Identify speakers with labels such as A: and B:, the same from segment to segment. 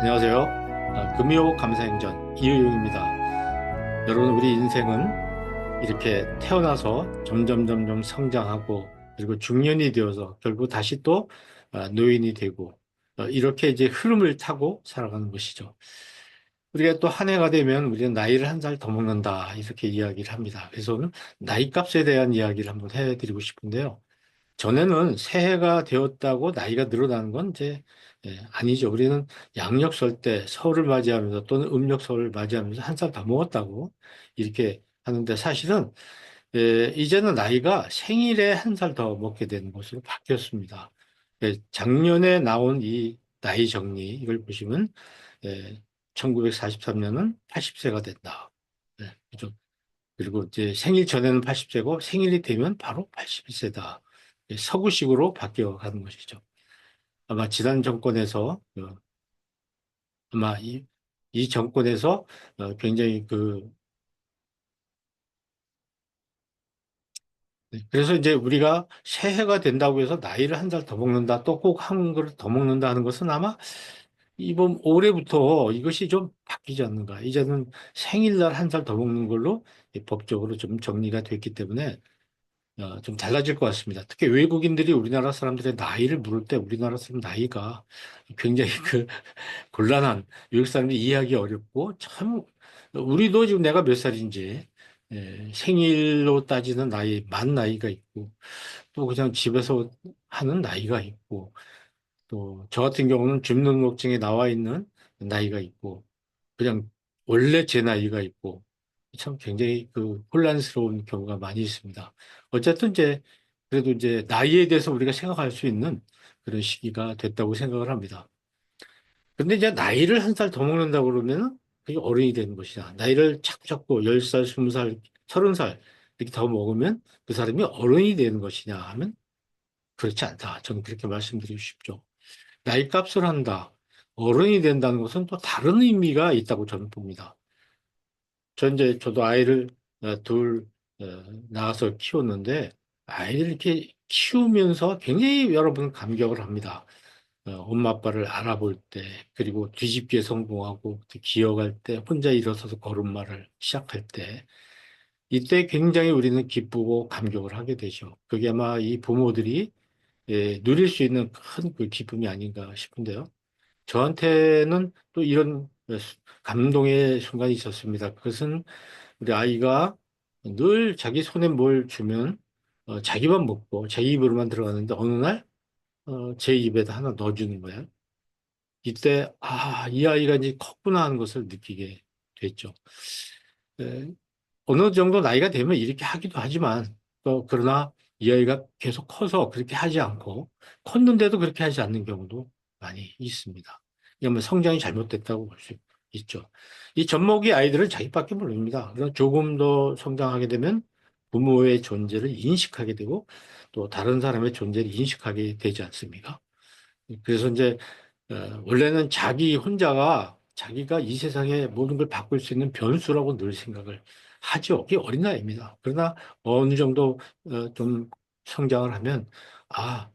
A: 안녕하세요. 아, 금요 감사행전 이의용입니다. 여러분, 우리 인생은 이렇게 태어나서 점점 점점 성장하고 그리고 중년이 되어서 결국 다시 또 아, 노인이 되고 어, 이렇게 이제 흐름을 타고 살아가는 것이죠. 우리가 또 한 해가 되면 우리는 나이를 한 살 더 먹는다 이렇게 이야기를 합니다. 그래서 오늘 나이 값에 대한 이야기를 한번 해드리고 싶은데요. 전에는 새해가 되었다고 나이가 늘어나는 건 이제 예, 아니죠. 우리는 양력설 때 설을 맞이하면서 또는 음력설을 맞이하면서 한살더 먹었다고 이렇게 하는데 사실은 예, 이제는 나이가 생일에 한 살 더 먹게 되는 것으로 바뀌었습니다. 예, 작년에 나온 이 나이 정리 이걸 보시면 예, 1943년은 80세가 된다. 예, 그죠? 그리고 이제 생일 전에는 80세고 생일이 되면 바로 81세다. 예, 서구식으로 바뀌어 가는 것이죠. 아마 지난 정권에서 어, 아마 이, 이 정권에서 어, 굉장히 그 네, 그래서 이제 우리가 새해가 된다고 해서 나이를 한 살 더 먹는다, 또 꼭 한 그릇 더 먹는다 하는 것은 아마 이번 올해부터 이것이 좀 바뀌지 않는가. 이제는 생일날 한 살 더 먹는 걸로 법적으로 좀 정리가 됐기 때문에 어, 좀 달라질 것 같습니다. 특히 외국인들이 우리나라 사람들의 나이를 물을 때 우리나라 사람 나이가 굉장히 그 곤란한 외국 사람들이 이해하기 어렵고 참 우리도 지금 내가 몇 살인지 예, 생일로 따지는 나이 만 나이가 있고 또 그냥 집에서 하는 나이가 있고 또 저 같은 경우는 주민등록증에 나와 있는 나이가 있고 그냥 원래 제 나이가 있고 참 굉장히 그 혼란스러운 경우가 많이 있습니다. 어쨌든 이제 그래도 이제 나이에 대해서 우리가 생각할 수 있는 그런 시기가 됐다고 생각을 합니다. 근데 이제 나이를 한 살 더 먹는다 그러면 그게 어른이 되는 것이냐. 나이를 자꾸 자꾸 10살, 20살, 30살 이렇게 더 먹으면 그 사람이 어른이 되는 것이냐 하면 그렇지 않다. 저는 그렇게 말씀드리고 싶죠. 나이 값을 한다. 어른이 된다는 것은 또 다른 의미가 있다고 저는 봅니다. 저 이제 저도 아이를 어, 둘 어, 낳아서 키웠는데 아이를 이렇게 키우면서 굉장히 여러분 감격을 합니다. 어, 엄마 아빠를 알아볼 때 그리고 뒤집기에 성공하고 기어갈 때 혼자 일어서서 걸음마를 시작할 때 이때 굉장히 우리는 기쁘고 감격을 하게 되죠. 그게 아마 이 부모들이 예, 누릴 수 있는 큰 그 기쁨이 아닌가 싶은데요. 저한테는 또 이런 감동의 순간이 있었습니다. 그것은 우리 아이가 늘 자기 손에 뭘 주면 어, 자기만 먹고 제 입으로만 들어가는데 어느 날 어, 제 입에다 하나 넣어주는 거예요. 이때 아, 이 아이가 이제 컸구나 하는 것을 느끼게 됐죠. 에, 어느 정도 나이가 되면 이렇게 하기도 하지만 또 그러나 이 아이가 계속 커서 그렇게 하지 않고 컸는데도 그렇게 하지 않는 경우도 많이 있습니다. 이러면 성장이 잘못됐다고 볼 수 있죠. 이 젖먹이 아이들은 자기밖에 모릅니다. 그래서 조금 더 성장하게 되면 부모의 존재를 인식하게 되고 또 다른 사람의 존재를 인식하게 되지 않습니까? 그래서 이제 어, 원래는 자기 혼자가 자기가 이 세상의 모든 걸 바꿀 수 있는 변수라고 늘 생각을 하죠. 그게 어린아이입니다. 그러나 어느 정도 어, 좀 성장을 하면 아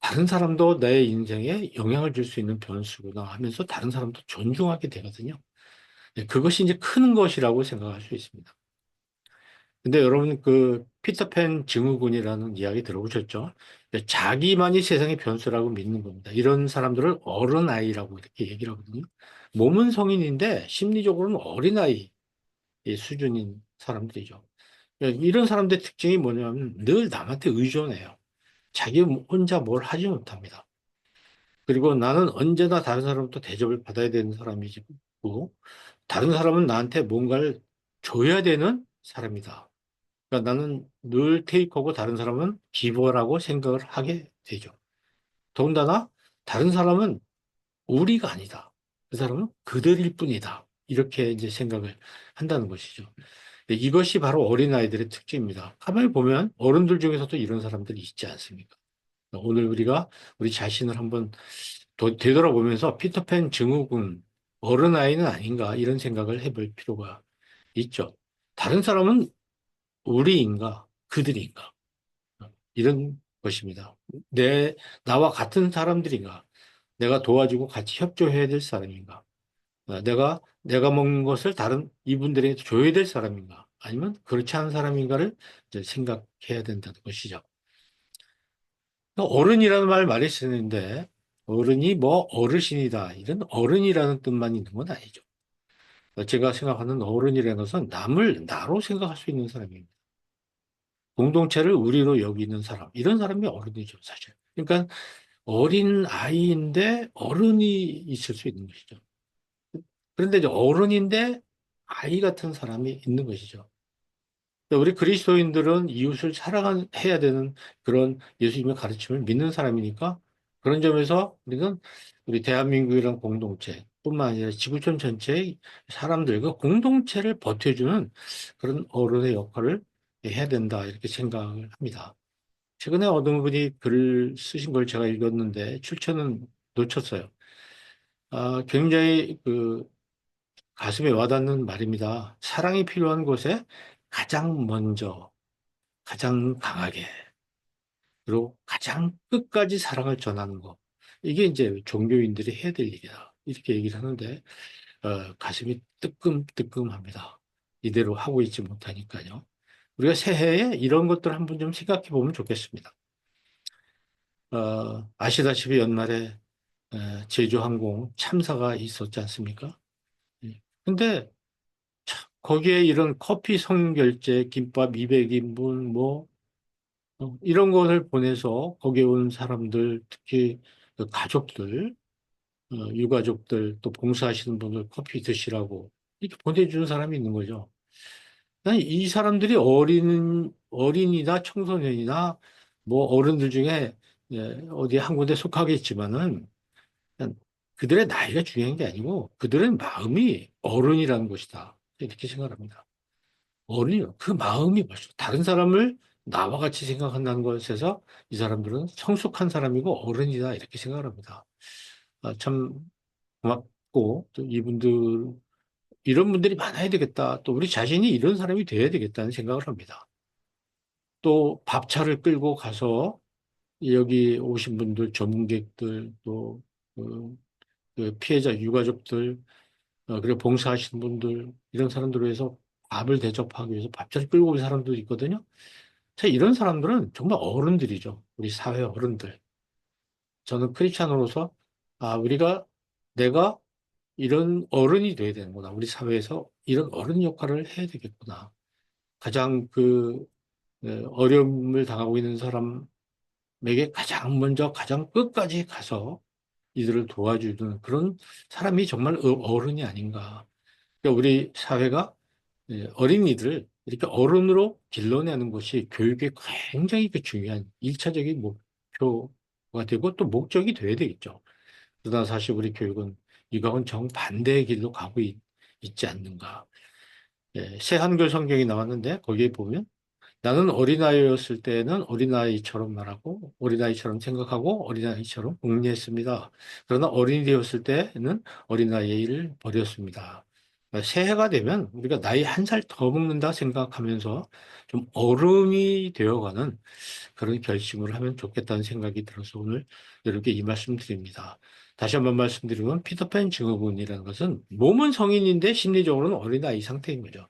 A: 다른 사람도 내 인생에 영향을 줄 수 있는 변수구나 하면서 다른 사람도 존중하게 되거든요. 네, 그것이 이제 큰 것이라고 생각할 수 있습니다. 근데 여러분 그 피터팬 증후군이라는 이야기 들어보셨죠? 자기만이 세상의 변수라고 믿는 겁니다. 이런 사람들을 어른아이라고 이렇게 얘기를 하거든요. 몸은 성인인데 심리적으로는 어린아이 수준인 사람들이죠. 이런 사람들의 특징이 뭐냐면 늘 남한테 의존해요. 자기 혼자 뭘 하지 못합니다. 그리고 나는 언제나 다른 사람부터 대접을 받아야 되는 사람이고, 다른 사람은 나한테 뭔가를 줘야 되는 사람이다. 그러니까 나는 늘 테이크하고 다른 사람은 기버라고 생각을 하게 되죠. 더군다나 다른 사람은 우리가 아니다. 그 사람은 그들일 뿐이다. 이렇게 이제 생각을 한다는 것이죠. 네, 이것이 바로 어린아이들의 특징입니다. 가만히 보면 어른들 중에서도 이런 사람들이 있지 않습니까? 오늘 우리가 우리 자신을 한번 되돌아보면서 피터팬 증후군, 어른아이는 아닌가 이런 생각을 해볼 필요가 있죠. 다른 사람은 우리인가 그들인가 이런 것입니다. 내, 나와 같은 사람들인가? 내가 도와주고 같이 협조해야 될 사람인가? 어, 내가, 내가 먹는 것을 다른 이분들에게 줘야 될 사람인가? 아니면 그렇지 않은 사람인가를 이제 생각해야 된다는 것이죠. 어른이라는 말 많이 쓰는데, 어른이 뭐 어르신이다. 이런 어른이라는 뜻만 있는 건 아니죠. 제가 생각하는 어른이라는 것은 남을 나로 생각할 수 있는 사람입니다. 공동체를 우리로 여기는 사람. 이런 사람이 어른이죠, 사실. 그러니까 어린 아이인데 어른이 있을 수 있는 것이죠. 그런데 이제 어른인데 아이 같은 사람이 있는 것이죠. 우리 그리스도인들은 이웃을 사랑해야 되는 그런 예수님의 가르침을 믿는 사람이니까 그런 점에서 우리는 우리 대한민국이란 공동체 뿐만 아니라 지구촌 전체의 사람들과 공동체를 버텨주는 그런 어른의 역할을 해야 된다 이렇게 생각을 합니다. 최근에 어느 분이 글을 쓰신 걸 제가 읽었는데 출처는 놓쳤어요. 아, 굉장히 그 가슴에 와닿는 말입니다. 사랑이 필요한 곳에 가장 먼저, 가장 강하게, 그리고 가장 끝까지 사랑을 전하는 것. 이게 이제 종교인들이 해야 될 일이다. 이렇게 얘기를 하는데, 어, 가슴이 뜨끔뜨끔합니다. 이대로 하고 있지 못하니까요. 우리가 새해에 이런 것들 한번 좀 생각해 보면 좋겠습니다. 어, 아시다시피 연말에 에, 제주항공 참사가 있었지 않습니까? 예. 근데 거기에 이런 커피 선결제, 김밥 200인분, 뭐, 어, 이런 것을 보내서 거기에 온 사람들, 특히 그 가족들, 어, 유가족들, 또 봉사하시는 분들 커피 드시라고 이렇게 보내주는 사람이 있는 거죠. 이 사람들이 어린, 어린이나 청소년이나 뭐 어른들 중에 예, 어디 한 군데 속하겠지만은 그들의 나이가 중요한 게 아니고 그들의 마음이 어른이라는 것이다. 이렇게 생각합니다. 어른이요. 그 마음이 벌써 다른 사람을 나와 같이 생각한다는 것에서 이 사람들은 성숙한 사람이고 어른이다 이렇게 생각합니다. 아, 참 고맙고 또 이분들 이런 분들이 많아야 되겠다. 또 우리 자신이 이런 사람이 되어야 되겠다는 생각을 합니다. 또 밥차를 끌고 가서 여기 오신 분들, 전문객들, 또 그, 그 피해자 유가족들, 어, 그리고 봉사하시는 분들, 이런 사람들을 위해서 밥을 대접하기 위해서 밥차를 끌고 온 사람도 있거든요. 자, 이런 사람들은 정말 어른들이죠. 우리 사회 어른들. 저는 크리스찬으로서 아, 우리가 내가 이런 어른이 돼야 되는구나. 우리 사회에서 이런 어른 역할을 해야 되겠구나. 가장 그 네, 어려움을 당하고 있는 사람에게 가장 먼저 가장 끝까지 가서 이들을 도와주는 그런 사람이 정말 어, 어른이 아닌가. 그러니까 우리 사회가 네, 어린이들을 이렇게 어른으로 길러내는 것이 교육의 굉장히 그 중요한 일차적인 목표가 되고 또 목적이 돼야 되겠죠. 그러나 사실 우리 교육은 이거는 정반대의 길로 가고 있, 지 않는가. 예, 새 한글 성경이 나왔는데 거기에 보면 나는 어린아이였을 때는 어린아이처럼 말하고 어린아이처럼 생각하고 어린아이처럼 묵리했습니다. 그러나 어린이 되었을 때는 어린아이를 버렸습니다. 새해가 되면 우리가 나이 한 살 더 먹는다 생각하면서 좀 어른이 되어가는 그런 결심을 하면 좋겠다는 생각이 들어서 오늘 이렇게 이 말씀 드립니다. 다시 한번 말씀드리면 피터팬 증후군이라는 것은 몸은 성인인데 심리적으로는 어린아이 상태인 거죠.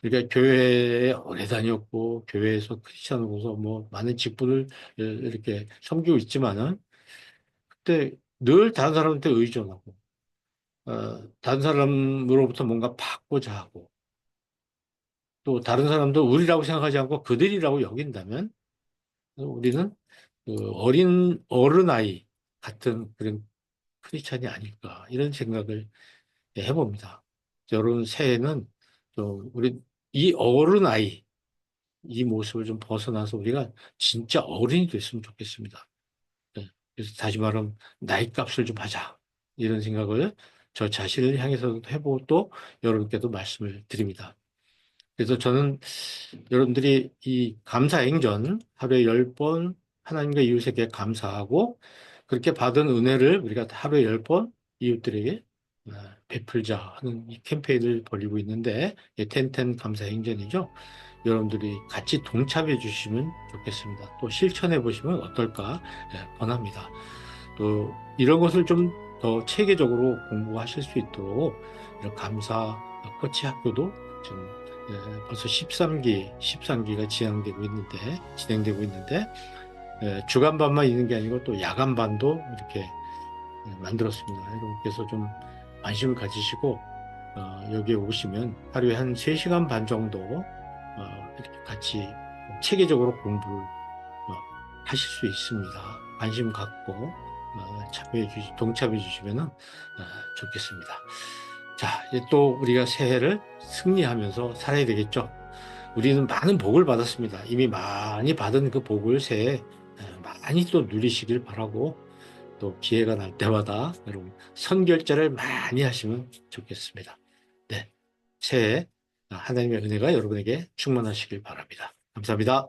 A: 그러니까 교회에 오래 다녔고 교회에서 크리스천으로서 뭐 많은 직분을 이렇게 섬기고 있지만은 그때 늘 다른 사람한테 의존하고 어, 다른 사람으로부터 뭔가 받고자 하고 또 다른 사람도 우리라고 생각하지 않고 그들이라고 여긴다면 우리는 그 어린 어른아이 같은 그런 크리스찬이 아닐까 이런 생각을 해봅니다. 여러분 새해는 좀 우리 이 어른 아이 이 모습을 좀 벗어나서 우리가 진짜 어른이 됐으면 좋겠습니다. 네. 그래서 다시 말하면 나이 값을 좀 하자 이런 생각을 저 자신을 향해서 해보고 또 여러분께도 말씀을 드립니다. 그래서 저는 여러분들이 이 감사 행전 하루에 열 번 하나님과 이웃에게 감사하고 그렇게 받은 은혜를 우리가 하루에 열 번 이웃들에게 아, 베풀자 하는 이 캠페인을 벌이고 있는데 텐텐 감사 행전이죠. 여러분들이 같이 동참해 주시면 좋겠습니다. 또 실천해 보시면 어떨까 예, 권합니다. 또 이런 것을 좀 더 체계적으로 공부하실 수 있도록 감사 코치 학교도 지금 예, 벌써 13기, 13기가 진행되고 있는데, 진행되고 있는데, 예, 주간반만 있는 게 아니고 또 야간반도 이렇게 예, 만들었습니다. 여러분께서 좀 관심을 가지시고, 어, 여기에 오시면 하루에 한 3시간 반 정도, 어, 이렇게 같이 체계적으로 공부를 어, 하실 수 있습니다. 관심 갖고, 어, 참여해 주시, 동참해 주시면 어, 좋겠습니다. 자, 이제 또 우리가 새해를 승리하면서 살아야 되겠죠. 우리는 많은 복을 받았습니다. 이미 많이 받은 그 복을 새해 에, 많이 또 누리시길 바라고 또 기회가 날 때마다 여러분 선결제를 많이 하시면 좋겠습니다. 네. 새해 하나님의 은혜가 여러분에게 충만하시길 바랍니다. 감사합니다.